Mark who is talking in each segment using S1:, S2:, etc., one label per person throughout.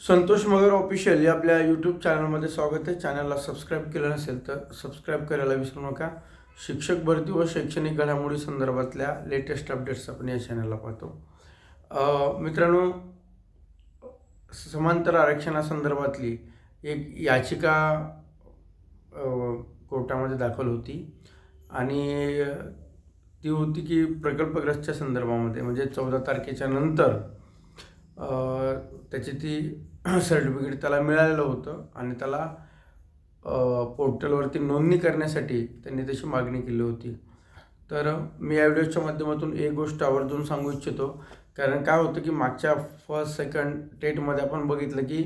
S1: संतोष मगर official या आपल्या YouTube चॅनलमध्ये स्वागत आहे. चॅनलला सबस्क्राईब केलं नसेल तर सबस्क्राईब करायला विसरू नका. शिक्षक भरती व शैक्षणिक घडामोडी संदर्भातल्या लेटेस्ट अपडेट्स आपण या चॅनलला पाहतो. मित्रांनो समांतर आरक्षणासंदर्भातली एक याचिका कोर्टामध्ये दाखल होती. आणि ती होती की प्रकल्पग्रस्तच्या संदर्भामध्ये म्हणजे चौदा तारखेच्या नंतर त्याची ती सर्टिफिकेट त्याला मिळालेलं होतं आणि त्याला पोर्टलवरती नोंदणी करण्यासाठी त्यांनी तशी मागणी केली होती. तर मी या व्हिडिओच्या माध्यमातून एक गोष्ट आवर्जून सांगू इच्छितो. कारण काय होतं की मागच्या फर्स्ट सेकंड टेटमध्ये आपण बघितलं की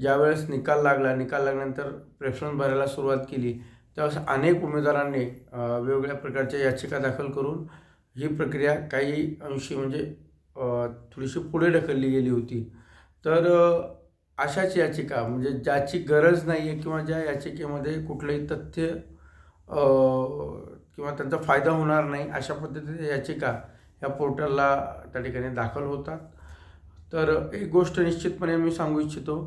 S1: ज्यावेळेस निकाल लागला निकाल लागल्यानंतर प्रेफरन्स भरायला सुरुवात केली त्यावेळेस अनेक उमेदवारांनी वेगवेगळ्या प्रकारच्या याचिका दाखल करून ही प्रक्रिया काही अंशी म्हणजे थोडीशी पुढे ढकलली गेली होती. तर अशाच याचिका म्हणजे ज्याची गरज नाही आहे किंवा ज्या याचिकेमध्ये कुठलंही तथ्य किंवा त्यांचा फायदा होणार नाही अशा पद्धतीच्या याचिका ह्या पोर्टलला त्या ठिकाणी दाखल होतात. तर एक गोष्ट निश्चितपणे मी सांगू इच्छितो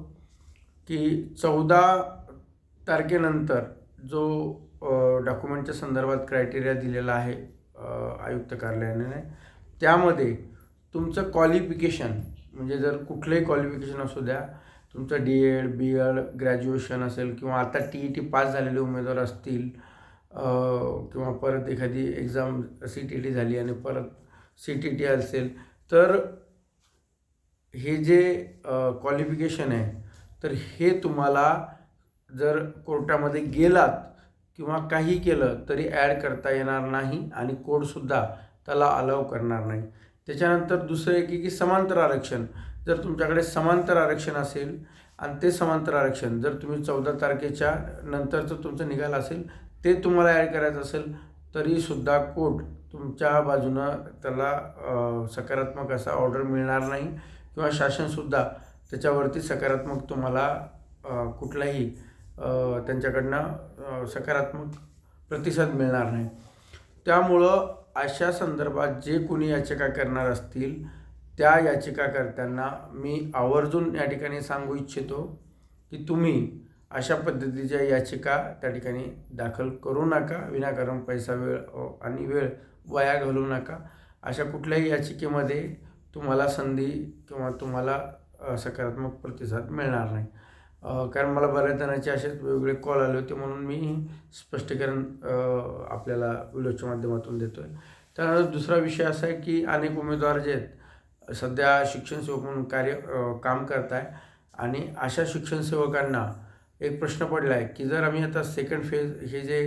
S1: की चौदा तारखेनंतर जो डॉक्युमेंटच्या संदर्भात क्रायटेरिया दिलेला आहे आयुक्त कार्यालयाने त्यामध्ये तुमचं क्वालिफिकेशन म्हणजे जर कुठलंही क्वालिफिकेशन असू द्या तुमचं D Ed B Ed graduation असेल किंवा आता टी ई टी पास झालेले उमेदवार असतील किंवा परत एखादी एक्झाम सी टी टी झाली आणि परत सी टी टी असेल तर हे जे क्वालिफिकेशन आहे तर हे तुम्हाला जर कोर्टामध्ये गेलात किंवा काही केलं तरी ॲड करता येणार नाही आणि कोडसुद्धा त्याला अलाव करणार नाही. त्याच्यानंतर दुसरं एक की समांतर आरक्षण. जर तुमच्याकडे समांतर आरक्षण असेल आणि ते समांतर आरक्षण जर तुम्ही चौदा तारखेच्या नंतरचं तुमचं निघालं असेल ते तुम्हाला ॲड करायचं असेल तरीसुद्धा कोर्ट तुमच्या बाजूनं त्याला सकारात्मक असा ऑर्डर मिळणार नाही किंवा शासनसुद्धा त्याच्यावरती सकारात्मक तुम्हाला कुठलाही त्यांच्याकडनं सकारात्मक प्रतिसाद मिळणार नाही. त्यामुळं अशा संदर्भात जे कोणी याचिका करणार असतील त्या याचिकाकर्त्यांना मी आवर्जून या ठिकाणी सांगू इच्छितो की तुम्ही अशा पद्धतीच्या याचिका त्या ठिकाणी दाखल करू नका विनाकारण पैसा वेळ आणि वेळ वाया घालवू नका. अशा कुठल्याही याचिकेमध्ये तुम्हाला संधी किंवा तुम्हाला सकारात्मक प्रतिसाद मिळणार नाही. कारण मला बऱ्याच जणांचे असेच वेगवेगळे कॉल आले होते म्हणून मी स्पष्टीकरण आपल्याला व्हिडिओच्या माध्यमातून देतो आहे त्यानंतर दुसरा विषय असा आहे की अनेक उमेदवार जे आहेत सध्या शिक्षण सेवक म्हणून कार्य काम करत आहे आणि अशा शिक्षण सेवकांना एक प्रश्न पडला आहे की जर आम्ही आता सेकंड फेज हे जे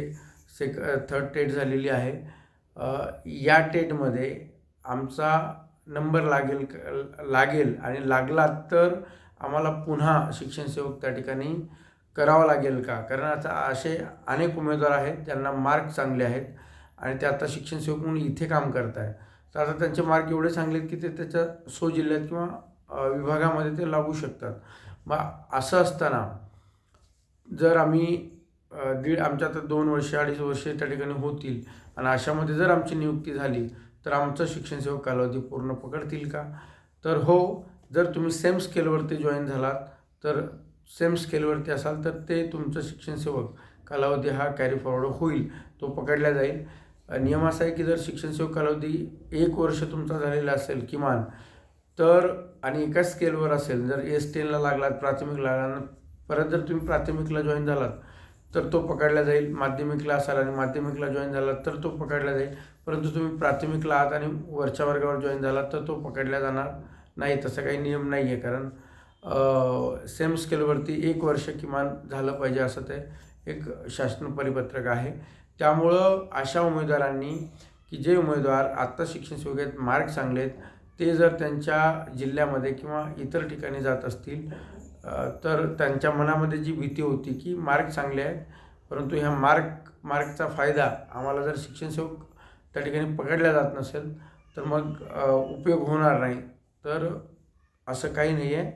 S1: सेक थर्ड टेट झालेली आहे या टेटमध्ये आमचा नंबर लागेल क- लागेल आणि लागला तर आम्हाला पुन्हा शिक्षण सेवक त्या ठिकाणी करावा लागेल का? कारण आता असे अनेक उमेदवार आहेत ज्यांना मार्क चांगले आहेत आणि ते आता शिक्षण सेवक म्हणून इथे काम करत आहे तर आता त्यांचे मार्क एवढे चांगले आहेत की ते त्याच्या सो जिल्ह्यात किंवा विभागामध्ये ते लागू शकतात. मग असं असताना जर आम्ही दीड आमच्या आता दोन वर्ष अडीच वर्ष त्या ठिकाणी होतील आणि अशामध्ये जर आमची नियुक्ती झाली तर आमचं शिक्षण सेवक कालावधी पूर्ण पकडतील का? तर हो जर तुम्ही सेम स्केलवरती जॉईन झालात तर सेम स्केलवरती असाल तर ते तुमचं शिक्षण सेवक कालावधी हा कॅरी फॉरवर्ड होईल तो पकडला जाईल. नियम असा आहे की जर शिक्षण सेवक कालावधी एक वर्ष तुमचा झालेला असेल किमान तर आणि एकाच स्केलवर असेल जर एस टेनला लागलात प्राथमिक लागला परत जर तुम्ही प्राथमिकला जॉईन झालात तर तो पकडला जाईल. माध्यमिकला असाल आणि माध्यमिकला जॉईन झालात तर तो पकडला जाईल. परंतु तुम्ही प्राथमिकला आहात आणि वरच्या वर्गावर जॉईन झालात तर तो पकडला जाणार. नाही तसं काही नियम नाही आहे कारण सेम स्केलवरती एक वर्ष किमान झालं पाहिजे असं ते एक शासन परिपत्रक आहे. त्यामुळं अशा उमेदवारांनी की जे उमेदवार आत्ता शिक्षण सेवेत मार्क चांगले आहेत ते जर त्यांच्या जिल्ह्यामध्ये किंवा इतर ठिकाणी जात असतील तर त्यांच्या मनामध्ये जी भीती होती की मार्क चांगले आहेत परंतु ह्या मार्क मार्कचा फायदा आम्हाला जर शिक्षण सेवक त्या ठिकाणी पकडला जात नसेल तर मग उपयोग होणार नाही. तर असं काही नाही आहे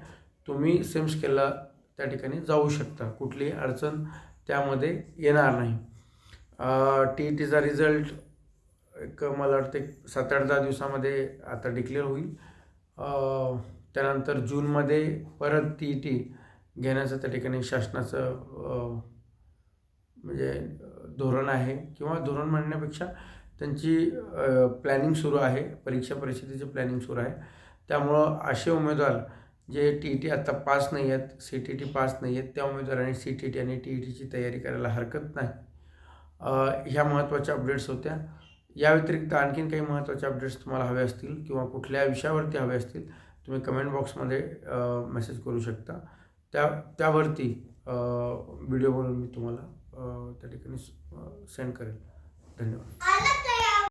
S1: तुम्ही सेम स्केलला त्या ठिकाणी जाऊ शकता. कुठलीही अडचण त्यामध्ये येणार नाही. टी ई टीचा रिझल्ट एक मला वाटते सात आठ दहा दिवसामध्ये आता डिक्लेअर होईल. त्यानंतर जूनमध्ये परत टी ई टी घेण्याचं त्या ठिकाणी शासनाचं म्हणजे धोरण आहे किंवा धोरण म्हणण्यापेक्षा त्यांची प्लॅनिंग सुरू आहे. परीक्षा परिषदेची प्लॅनिंग सुरू आहे. त्यामुळं असे उमेदवार जे टी ई टी आत्ता पास नाही आहेत सी टी टी पास नाही आहेत त्या उमेदवारांनी सी टी टी आणि टी ई टीची तयारी करायला हरकत नाही. ह्या महत्त्वाच्या अपडेट्स होत्या. या व्यतिरिक्त आणखीन काही महत्त्वाचे अपडेट्स तुम्हाला हवे असतील किंवा कुठल्या विषयावरती हवे असतील तुम्ही कमेंट बॉक्समध्ये मेसेज करू शकता. त्या त्यावरती व्हिडिओ बनवून मी तुम्हाला त्या ठिकाणी सेंड करेल. धन्यवाद.